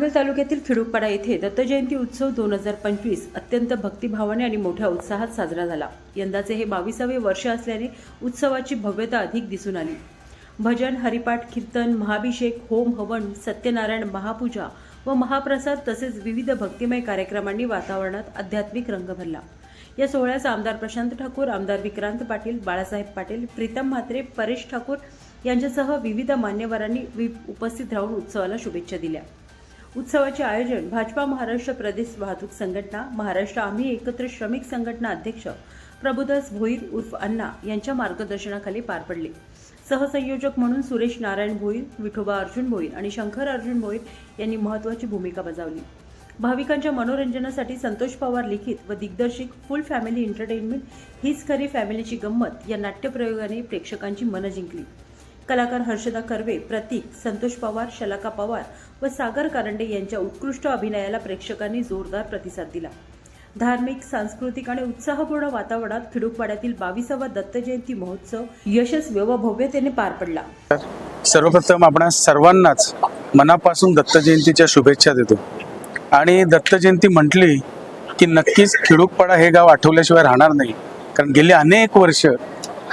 पनवेल तालुक्यातील खिडूकपाडा येथे दत्तजयंती उत्सव दोन हजार पंचवीस अत्यंत भक्तिभावाने आणि मोठ्या उत्साहात साजरा झाला. यंदाचे हे बावीसावे वर्ष असल्याने उत्सवाची भव्यता अधिक दिसून आली. भजन हरिपाठ कीर्तन महाभिषेक होम हवन सत्यनारायण महापूजा व महाप्रसाद तसेच विविध भक्तिमय कार्यक्रमांनी वातावरणात आध्यात्मिक रंग भरला. या सोहळ्यास आमदार प्रशांत ठाकूर आमदार विक्रांत पाटील बाळासाहेब पाटील प्रीतम म्हात्रे परेश ठाकूर यांच्यासह विविध मान्यवरांनी वि- उपस्थित राहून उत्सवाला शुभेच्छा दिल्या. उत्सवाचे आयोजन भाजपा महाराष्ट्र प्रदेश वाहतूक संघटना महाराष्ट्र आम्ही एकत्र श्रमिक संघटना अध्यक्ष प्रभुदास भोईर उर्फ अण्णा यांच्या मार्गदर्शनाखाली पार पडले. सहसंयोजक म्हणून सुरेश नारायण भोईर विठोबा अर्जुन भोईर आणि शंकर अर्जुन भोईर यांनी महत्त्वाची भूमिका बजावली. भाविकांच्या मनोरंजनासाठी संतोष पवार लिखित व दिग्दर्शिक फुल फॅमिली एंटरटेनमेंट हीच खरी फॅमिलीची गंमत या नाट्यप्रयोगाने प्रेक्षकांची मनं जिंकली. कलाकार हर्षदा कर्वे प्रतीक संतोष पवार शलाका पवार व सागर कारंडे यांच्या उत्कृष्ट अभिनयाला प्रेक्षकांनी जोरदार प्रतिसाद दिला. धार्मिक सांस्कृतिक आणि उत्साहपूर्ण वातावरणात खिडूकवाड्यातील बावीसावा दत्त जयंती महोत्सव यशस्वी व भव्यतेने पार पडला. सर्वप्रथम आपण सर्वांनाच मनापासून दत्त जयंतीच्या शुभेच्छा देतो. आणि दत्त जयंती म्हटली की नक्कीच खिडूकपाडा हे गाव आठवल्याशिवाय राहणार नाही. कारण गेली अनेक वर्ष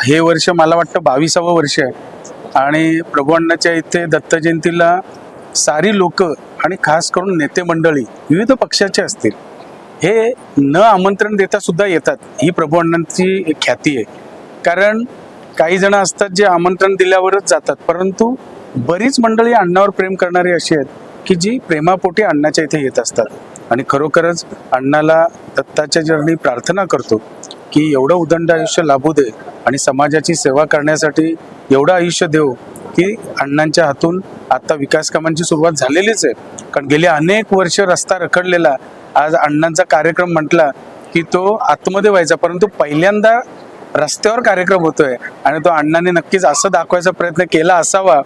हे वर्ष मला वाटतं बावीसावं वर्ष आहे. आणि प्रभू अण्णाच्या इथे दत्त जयंतीला सारी लोक आणि खास करून नेते मंडळी विविध पक्षाचे असतील हे न आमंत्रण देता सुद्धा येतात. ही प्रभू अण्णांची ख्याती आहे. कारण काही जण असतात जे आमंत्रण दिल्यावरच जातात. परंतु बरीच मंडळी अण्णावर प्रेम करणारी अशी आहेत की जी प्रेमापोटी अण्णाच्या इथे येत असतात. आणि खरोखरच अण्णाला दत्ताच्या जर्नी प्रार्थना करतो की एवढं उदंड आयुष्य लाभू दे आणि समाजाची सेवा करण्यासाठी एवढं आयुष्य देऊ की अण्णांच्या हातून आता विकास कामांची सुरुवात झालेलीच आहे. कारण गेली अनेक वर्ष रस्ता रखडलेला आज अण्णांचा कार्यक्रम म्हटला की तो आतमध्ये व्हायचा परंतु पहिल्यांदा रस्त्यावर कार्यक्रम होतोय आणि तो अण्णांनी नक्कीच असं दाखवायचा प्रयत्न केला असावा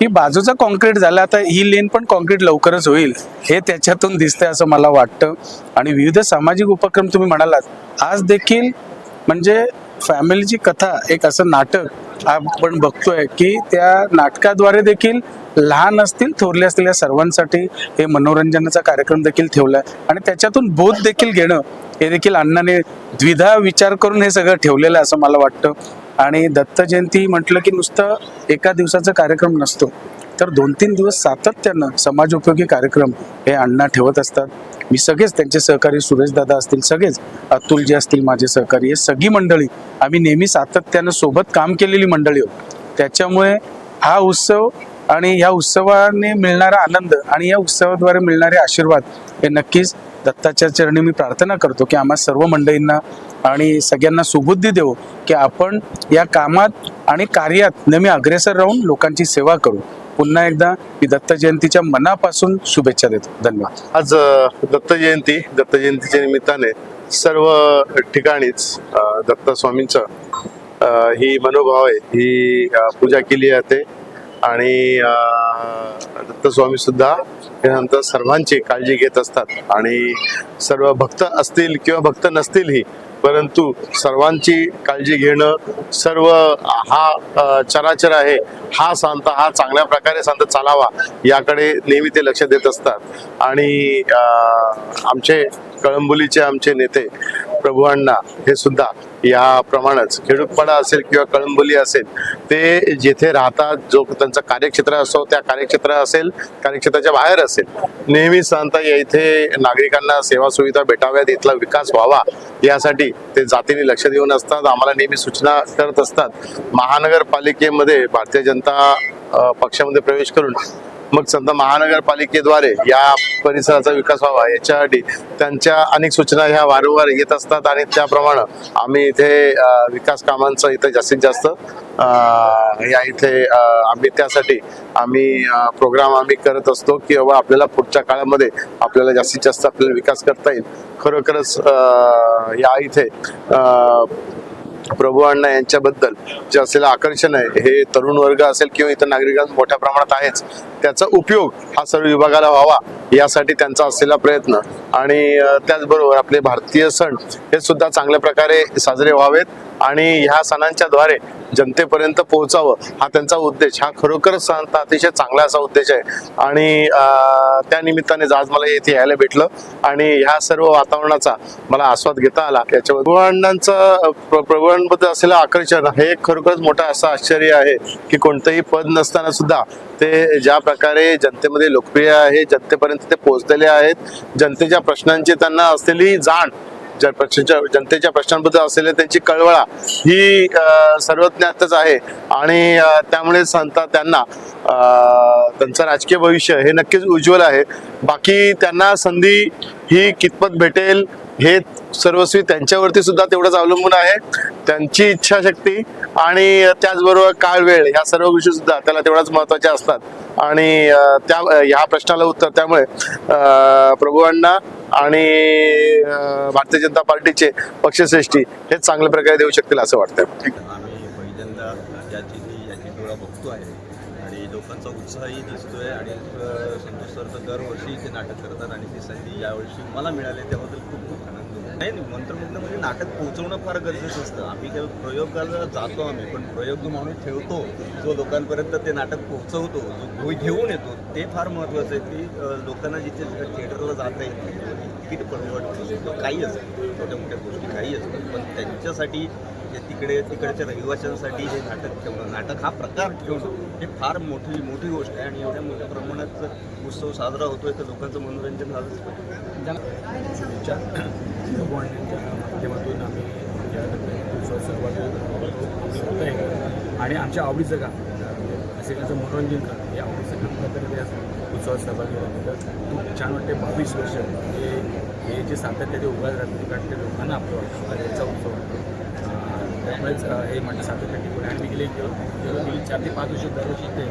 की बाजूचा कॉन्क्रीट झाला आता ही लेन पण कॉन्क्रीट लवकरच होईल हे त्याच्यातून दिसतंय असं मला वाटतं. आणि विविध सामाजिक उपक्रम तुम्ही म्हणालात आज देखील म्हणजे फॅमिलीची कथा एक असं नाटक आपण बघतोय की त्या नाटकाद्वारे देखील लहान असतील थोरले असतील या सर्वांसाठी हे मनोरंजनाचा कार्यक्रम देखील ठेवला आहे आणि त्याच्यातून बोध देखील घेणं हे देखील अण्णाने द्विधा विचार करून हे सगळं ठेवलेलं आहे असं मला वाटतं. आणि दत्त जयंती म्हटलं की नुसतं एका दिवसाचा कार्यक्रम नसतो. तर दोन तीन दिवस सातत्यानं समाजोपयोगी कार्यक्रम हे अण्णा ठेवत असतात. मी सगळेच त्यांचे सहकारी सुरेश दादा असतील सगळेच अतुल जे असतील माझे सहकारी हे सगळी मंडळी आम्ही नेहमी सातत्यानं सोबत काम केलेली मंडळी आहोत. त्याच्यामुळे हा उत्सव आणि या उत्सवाने मिळणारा आनंद आणि या उत्सवाद्वारे मिळणारे आशीर्वाद हे नक्कीच दत्ताच्या चरणी मी प्रार्थना करतो की आम्हा सर्व मंडळींना आणि सगळ्यांना सुबुद्धी देऊ की आपण या कामात आणि कार्यात नेहमी अग्रेसर राहून लोकांची सेवा करू. पुन्हा एकदा मी दत्त जयंतीच्या मनापासून शुभेच्छा देतो. धन्यवाद. आज दत्त जयंती दत्त जयंतीच्या निमित्ताने सर्व ठिकाणीच दत्त स्वामींचं ही मनोभाव आहे ही पूजा केली जाते. आणि दत्तस्वामी सुद्धा त्यानंतर सर्वांची काळजी घेत असतात. आणि सर्व भक्त असतील किंवा भक्त नसतीलही परंतु सर्वांची काळजी घेणं सर्व हा चराचर आहे हा संत हा चांगल्या प्रकारे सांत चालावा याकडे नेहमी ते लक्ष देत असतात. आणि आमचे कळंबोलीचे आमचे नेते प्रभू अण्णा हे सुद्धा याप्रमाणेच खेडूतपाडा असेल किंवा कळंबोली असेल ते जेथे राहतात जो त्यांचं कार्यक्षेत्र असो त्या कार्यक्षेत्र असेल कार्यक्षेत्राच्या बाहेर असेल. नेहमी सांगता या इथे नागरिकांना सेवा सुविधा भेटाव्यात इथला विकास व्हावा यासाठी ते जातीने लक्ष देऊन असतात आम्हाला नेहमी सूचना करत असतात. महानगरपालिकेमध्ये भारतीय जनता पक्षामध्ये प्रवेश करून मग संत महानगरपालिकेद्वारे या परिसराचा विकास व्हावा याच्यासाठी त्यांच्या अनेक सूचना ह्या वारंवार येत असतात आणि त्याप्रमाणे आम्ही इथे विकास कामांचं इथे जास्तीत जास्त या इथे आम्ही त्यासाठी आम्ही प्रोग्राम आम्ही करत असतो की बाबा आपल्याला पुढच्या काळामध्ये आपल्याला जास्तीत जास्त आपल्याला विकास करता येईल. खरोखरच या इथे प्रभू अण्णा यांच्याबद्दल जे असलेलं आकर्षण आहे हे तरुण वर्ग असेल किंवा इतर नागरिकांना मोठ्या प्रमाणात आहेच त्याचा उपयोग हा सर्व विभागाला व्हावा यासाठी त्यांचा असलेला प्रयत्न. आणि त्याचबरोबर आपले भारतीय सण हे सुद्धा चांगल्या प्रकारे साजरे व्हावेत. आणि ह्या सणांच्या द्वारे जनतेपर्यंत पोहोचावं हा त्यांचा उद्देश. हा खरोखरच अतिशय चांगला असा उद्देश आहे. आणि त्या निमित्ताने आज मला येथे यायला भेटलं आणि ह्या सर्व वातावरणाचा मला आस्वाद घेता आला. याच्यावर प्रभूअण्णांचं प्र- असलेलं आकर्षण हे खरोखरच मोठं असं आश्चर्य आहे की कोणतंही पद नसताना सुद्धा ते ज्या प्रकारे जनतेमध्ये लोकप्रिय आहे जनतेपर्यंत ते पोहोचलेले आहेत जनतेच्या प्रश्नांची त्यांना असलेली जाण ज्या जनतेच्या प्रश्नांबद्दल असलेले त्यांची कळवळा ही सर्वज्ञातच आहे. आणि त्यामुळे सांगता त्यांना त्यांचं राजकीय भविष्य हे नक्कीच उज्ज्वल आहे. बाकी त्यांना संधी ही कितपत भेटेल हे सर्वस्वी त्यांच्यावरती सुद्धा तेवढंच अवलंबून आहे. त्यांची इच्छाशक्ती आणि त्याचबरोबर काळ वेळ या सर्व गोष्टी सुद्धा त्याला तेवढ्याच महत्त्वाच्या असतात. आणि त्या ह्या प्रश्नाला उत्तर त्यामुळे प्रभूंना आणि भारतीय जनता पार्टीचे पक्षश्रेष्ठी हे चांगल्या प्रकारे देऊ शकतील असं वाटतंय. आम्ही पहिल्यांदा याची याची डोळा बघतो आहे आणि लोकांचा उत्साहही दिसतोय आणि संतोष सर तर दरवर्षी ते नाटक करतात आणि ती संधी यावर्षी मला मिळाली त्याबद्दल खूप खूप नाही नाही, मंत्रमुग्ध म्हणजे नाटक पोहोचवणं फार गरजेचं असतं. आम्ही काही प्रयोगाला जातो आम्ही पण प्रयोग जो माणूस ठेवतो जो लोकांपर्यंत ते नाटक पोहोचवतो जो घे- घेऊन येतो ते फार महत्त्वाचं आहे की लोकांना जिथे थिएटरला जाता येत तिकीट परवडतं काही असतं छोट्या मोठ्या गोष्टी काही असतात पण त्यांच्यासाठी म्हणजे तिकडे तिकडच्या रहिवाशांसाठी हे नाटक ठेवणं. नाटक हा प्रकार ठेवणं हे फार मोठी मोठी गोष्ट आहे आणि एवढ्या मोठ्या प्रमाणात उत्सव साजरा होतोय तर लोकांचं मनोरंजन झालंच पाहिजे माध्यमातून आम्ही सहभागी आणि आमच्या आवडीचं काम असे मनोरंजन करणं हे आवडीचं काम प्रकारे ते असं उत्सवात सहभागी खूप छान वाटते. बावीस वर्ष हे हे जे सातत्य ते उभा राहते कारण ते लोकांना आपलं वाटतं. आणि त्यांचा उत्सव वाटतो हे माझं सातत्य टिकून आहे. आणि मी गेले गेलो गेली चार ते पाच वर्ष दरवर्षी ते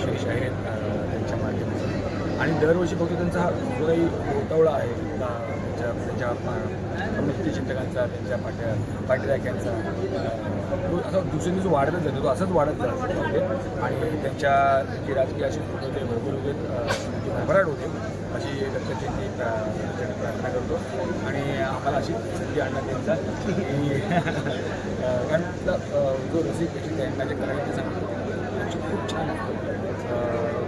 शिरीष आहेत, त्यांच्या माध्यमातून. आणि दरवर्षी फक्त त्यांचा हा जो काही गोतावळा आहे त्यांच्या त्यांच्या अं, चिंतकांचा त्यांच्या पाट्या पाठीराख्यांचा तो असा दिवसेंदिवस वाढतच जातो तो असंच वाढत जातो. म्हणजे, आणि त्यांच्या जी राजकीय अशी होते भरपूर होते अं, म्हणजे भरभराट होते. अशी दत्त प्रार्थना करतो. आणि आम्हाला अशी संधी आणला त्यांचा की कारण जो रसिक पेशंट त्यांना जे करायला सांगतो. खूप छान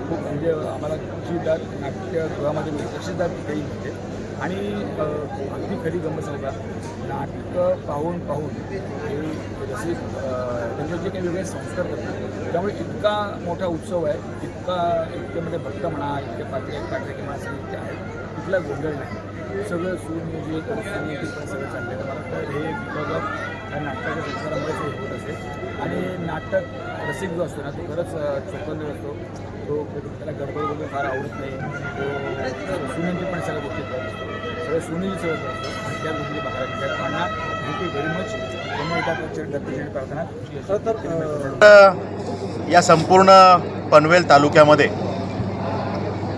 खूप म्हणजे आम्हाला जी दात नाट्यगृहामध्ये मिळते तशी दात इथेही मिळते. आणि अगदी खरी गमत सांगा नाटकं पाहून पाहून हे रसिक त्यांचे जे काही वेगळे संस्कार करतात त्यामुळे इतका मोठा उत्सव आहे इतका इतके म्हणजे भक्त म्हणा इतके पात्र पात्र म्हणा सगळे इतके आहेत कुठला गोंधळ नाही. सगळं सुनियोजित सुनियोजित सगळं चाललं आहे मला वाटतं हे बिकॉज ऑफ नाटकाच्या संस्कारामुळेच हे होत असेल. आणि नाटक रसिक जो असतो ना तो खरंच अं, असतो. तो त्याला गडबड वगैरे फार आवडत नाही. तो सुनियोजित पण सगळ्या गोष्टी करत असतो. सगळं सुनील सगळं करतो त्या गोष्टी बघायला मिळतात त्यांना थँक्यू व्हेरी मच दत्तजयंती प्रार्थना या संपूर्ण पनवेल तालुक्यामध्ये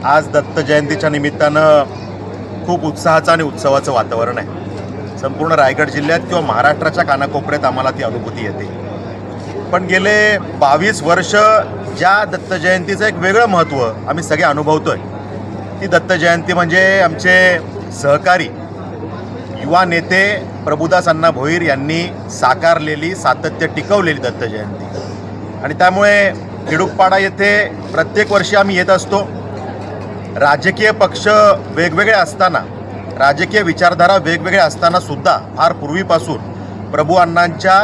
आज दत्त जयंतीच्या निमित्तानं खूप उत्साहाचं आणि उत्सवाचं वातावरण आहे. संपूर्ण रायगड जिल्ह्यात किंवा महाराष्ट्राच्या कानाकोपऱ्यात आम्हाला ती अनुभूती येते. पण गेले बावीस वर्ष ज्या दत्त जयंतीचं एक वेगळं महत्त्व आम्ही सगळे आहे ती दत्त जयंती म्हणजे आमचे सहकारी युवा नेते प्रभुदास अण्णा भोईर यांनी साकारलेली सातत्य टिकवलेली दत्त जयंती. आणि त्यामुळे खेडूकपाडा येथे प्रत्येक वर्षी आम्ही येत असतो. राजकीय पक्ष वेगवेगळे असताना राजकीय विचारधारा वेगवेगळ्या असताना सुद्धा फार पूर्वीपासून प्रभू अण्णांच्या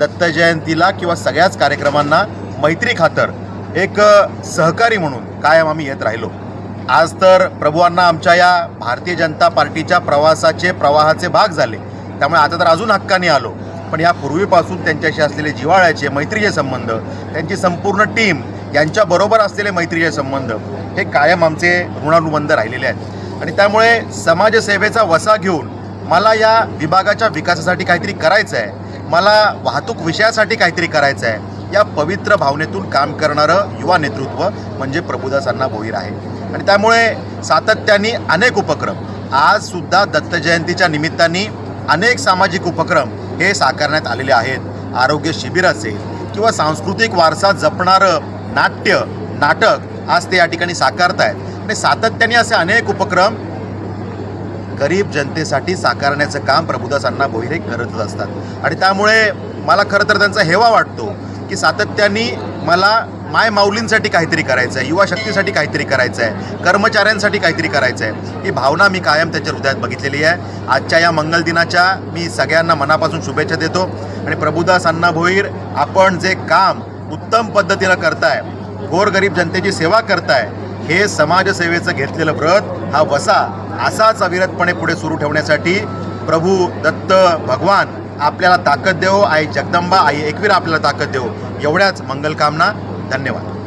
दत्त जयंतीला किंवा सगळ्याच कार्यक्रमांना मैत्री खातर एक सहकारी म्हणून कायम आम्ही येत राहिलो. आज तर प्रभूंना आमच्या या भारतीय जनता पार्टीच्या प्रवासाचे प्रवाहाचे भाग झाले. त्यामुळे आता तर अजून हक्काने आलो. पण या पूर्वीपासून त्यांच्याशी असलेले जिव्हाळ्याचे मैत्रीचे संबंध त्यांची संपूर्ण टीम यांच्याबरोबर असलेले मैत्रीचे संबंध हे कायम आमचे ऋणानुबंध राहिलेले आहेत. आणि त्यामुळे समाजसेवेचा वसा घेऊन मला या विभागाच्या विकासासाठी काहीतरी करायचं आहे मला वाहतूक विषयासाठी काहीतरी करायचं आहे या पवित्र भावनेतून काम करणारं युवा नेतृत्व म्हणजे प्रभुदास भोईर आहे. आणि त्यामुळे सातत्याने अनेक उपक्रम. आजसुद्धा दत्तजयंतीच्या दत्त जयंतीच्या निमित्ताने अनेक सामाजिक उपक्रम हे साकारण्यात आलेले आहेत. आरोग्य शिबिर असेल किंवा सांस्कृतिक वारसा जपणारं नाट्य नाटक आज ते या ठिकाणी साकारत आहेत आणि सातत्याने असे अनेक उपक्रम गरीब जनतेसाठी साकारण्याचं काम प्रभुदास अण्णा भोईर करतच असतात. आणि त्यामुळे मला खरं तर त्यांचा हेवा वाटतो की सातत्याने मला माय माऊलींसाठी काहीतरी करायचं आहे युवा शक्तीसाठी काहीतरी करायचं आहे कर्मचाऱ्यांसाठी काहीतरी करायचं आहे ही भावना मी कायम त्याच्या हृदयात बघितलेली आहे. आजच्या या मंगल दिनाच्या मी सगळ्यांना मनापासून शुभेच्छा देतो. आणि प्रभुदास अण्णा भोईर आपण जे काम उत्तम पद्धतीनं करताय गोरगरीब जनतेची सेवा करताय हे समाजसेवेचं घेतलेलं व्रत हा वसा असाच अविरतपणे पुढे सुरू ठेवण्यासाठी प्रभू दत्त भगवान आपल्याला ताकद देव. आई जगदंबा आई एकवीर आपल्याला ताकद देव. एवढ्याच मंगलकामना धन्यवाद.